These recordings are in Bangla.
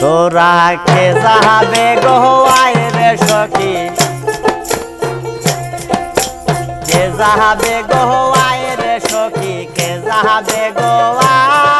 তোরা কে যাবে গো আয় রে সখী? কে যাবে গো আয় রে সখী? কে যাবে গো আয়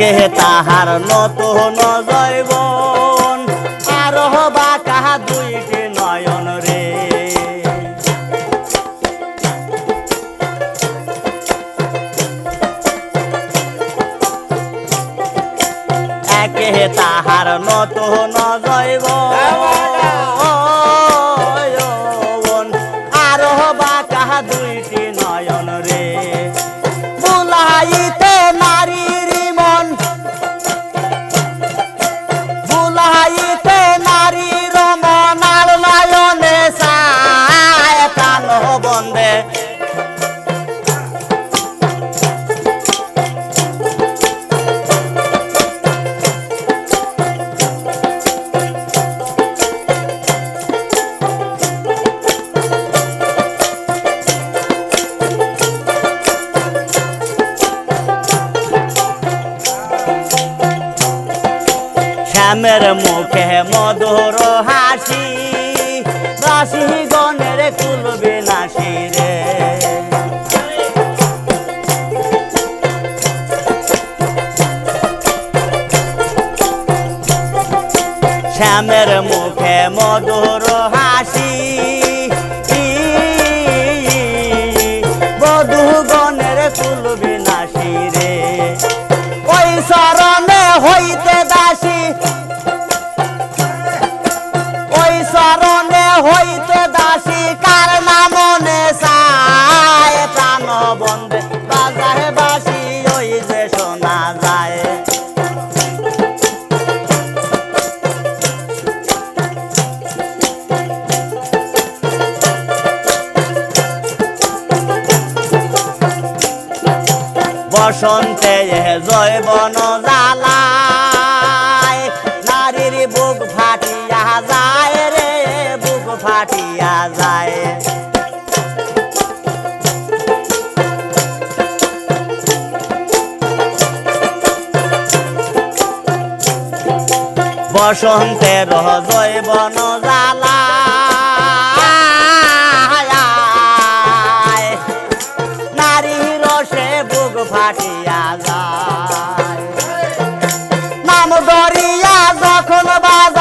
একে তাহার নতুন জৈবন? আর হবা কাহা দুইটি নয়ন রে? একে তাহার নতুন জৈবন? শ্যামের মুখে মধুর হাসি। রাশি গণের কুল বিনাশি রে। শ্যামের মুখে মধুর হাসি বন্ধে বাজারে বাসি ওই যে শোনা যায়। বসন্তে জৈবন জ্বালায় বসন্তের জৈবন বন ফাটিয়া নাম দরিয়া যখন বাজায়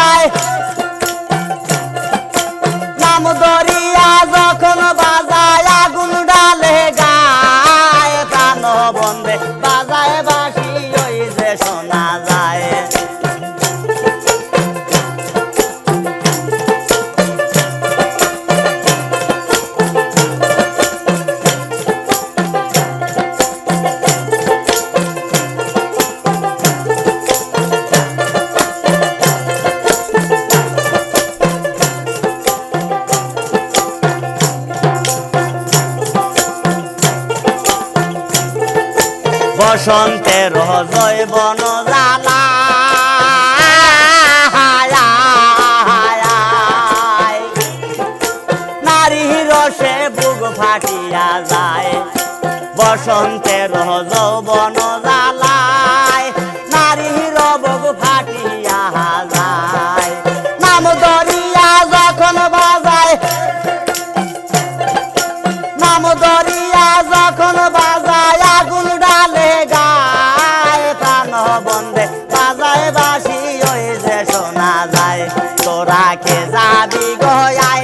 বসন্তের জৈবন বন নারী রসে বুক ফাটিয়া যায়। বসন্তের যৌবন জ্বালায় নারীর বুক ফাটিয়া যাবি গয়ায়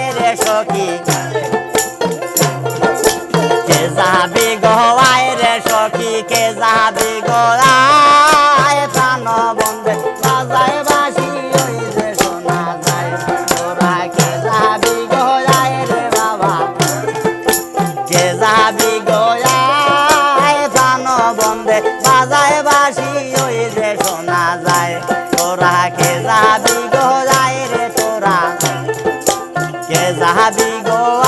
কে যাবি গোয়া